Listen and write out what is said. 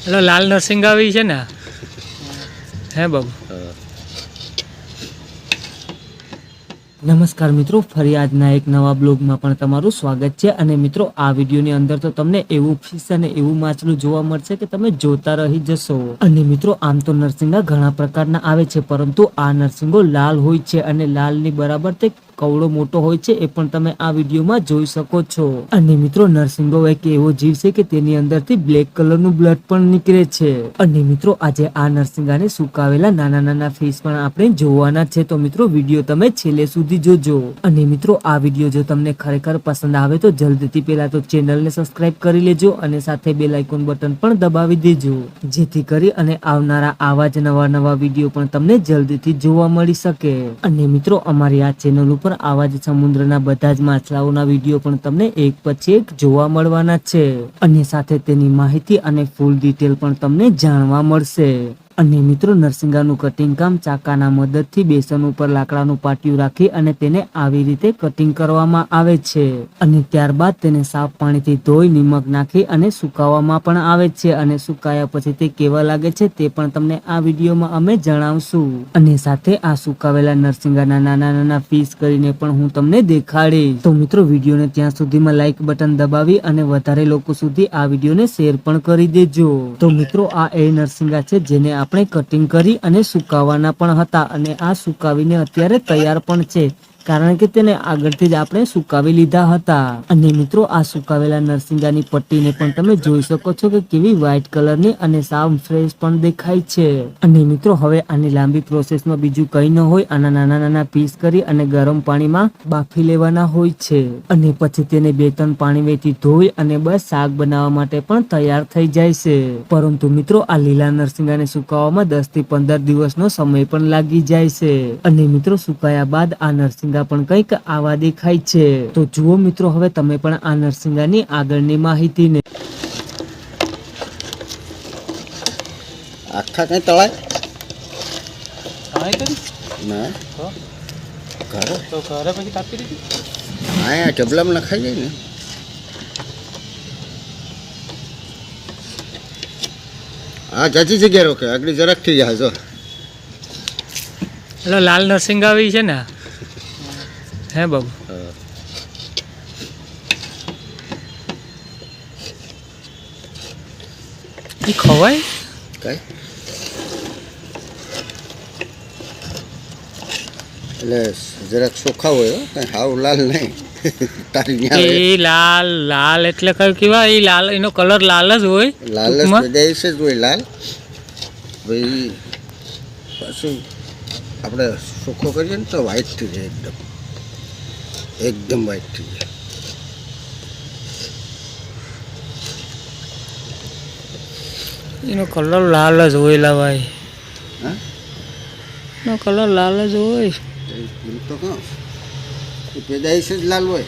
એટલે લાલ નરસિંહ આવી છે ને? હે બાબુ. નમસ્કાર મિત્રો, ફરી આજના એક નવા બ્લોગમાં પણ તમારું સ્વાગત છે અને મિત્રો, આ વિડીયોની અંદર તો તમને એવું ફિશ અને એવું માછલું જોવા મળશે કે તમે જોતા રહી જશો. અને મિત્રો, આમ તો નરસિંગા ઘણા પ્રકારના આવે છે, પરંતુ આ નરસિંગો લાલ હોય છે અને લાલની બરાબર તે કવડો મોટો હોય છે એ પણ તમે આ વિડીયોમાં જોઈ શકો છો. અને મિત્રો નરસિંગો એક એવો જીવ છે કે તેની અંદરથી બ્લેક કલરનું બ્લડ પણ નીકળે છે. અને મિત્રો, આજે આ નરસિંગાને સુકાવેલા નાના નાના ફેસ પણ આપણે જોવાના છે. તો મિત્રો, વીડિયો તમે છેલ્લે સુધી જોજો. અને મિત્રો, આ વીડિયો જો તમને ખરેખર પસંદ આવે તો જલ્દીથી પહેલા તો ચેનલને સબસ્ક્રાઇબ કરી લેજો અને સાથે બેલ આઇકોન બટન પણ દબાવી દેજો. જેથી કરી અને આવનારા આવા જ નવા નવા વીડિયો પણ તમને જલ્દીથી જોવા મળી શકે. અને મિત્રો, અમારી આ ચેનલ ઉપર આવા જ સમુદ્રના બધા જ માછલાઓના વીડિયો પણ તમને એક પછી એક જોવા મળવાના છે. અને સાથે તેની માહિતી અને ફૂલ ડિટેલ પણ તમને જાણવા મળશે. અને મિત્રો નરસિંગાનું કટિંગ કામ ચાકાના મદદથી બેસન ઉપર લાકડાનું પાટિયું રાખી અને તેને આવી રીતે કટિંગ કરવામાં આવે છે. અને ત્યારબાદ તેને સાફ પાણીથી ધોઈ નિમક નાખી અને સુકાવવામાં પણ આવે છે. અને સુકાયા પછી તે કેવા લાગે છે તે પણ તમને આ વિડીયોમાં અમે જણાવશું. અને સાથે આ સુકાવેલા નરસિંગાના નાના નાના પીસ કરીને પણ હું તમને દેખાડીશ. તો મિત્રો વિડીયોને ત્યાં સુધીમાં લાઇક બટન દબાવી અને વધારે લોકો સુધી આ વિડીયોને શેર પણ કરી દેજો. તો મિત્રો આ એ નરસિંગા છે જેને આપણે કટિંગ કરી અને સુકાવવાના પણ હતા અને આ સુકાવીને અત્યારે તૈયાર પણ છે. કારણ કે તેને આગળથી જ આપણે સુકાવી લીધા હતા. અને મિત્રો, આ સુકાવેલા નરસિંગાની પટ્ટીને પણ તમે જોઈ શકો છો કે કેવી વ્હાઈટ કલરની અને સાવ ફ્રેશ પણ દેખાય છે. અને મિત્રો, હવે આની લાંબી પ્રોસેસમાં બીજું કંઈ ન હોય, આના નાના નાના પીસ કરી અને ગરમ પાણીમાં બાફી લેવાના હોય છે. અને પછી તેને બે ત્રણ પાણી વેથી ધોઈ અને બસ શાક બનાવવા માટે પણ તૈયાર થઈ જાય છે. પરંતુ મિત્રો, આ લીલા નરસિંગાને સુકાવવામાં દસથી પંદર દિવસનો સમય પણ લાગી જાય છે. અને મિત્રો, સુકાયા બાદ આ નરસિંગા પણ કંઈક આવા દેખાય છે. તો જુઓ મિત્રો હવે તમે પણ આ નરસિંગાની આગળની માહિતીને. આખા કઈ તળાય? હા ના. ઘરે? તો ઘરે પછી કાપી દીધી? અહીંયા ઢબલામાં નખાઈ જાય ને. હા જાજી જગ્યા રોકે. આગળ જરાક થઈ જાય જો. એટલે લાલ નરસિંહ આવી છે ને? હે બાબુ એ ખવાય કઈ એટલે જરાક ચોખ્ખા હોય હો, કઈ હાવ લાલ નહીં. તારી ન્યા હોય. એ લાલ લાલ એટલે કઈ કેવા એ લાલ એનો કલર લાલ જ હોય લાલ જ ટૂંકમાં? પેદાઈશ જ હોય લાલ. ભાઈ પાછું આપણે સુખો કરીએ ને તો વ્હાઈટ થઈ જાય એકદમ. એકદમ વ્હાઈટ થઈ જાય. એનો કલર લાલ જ હોય લાવાય હા? એનો કલર લાલ જ હોય. તો કહો. પેદાઈશ જ લાલ હોય.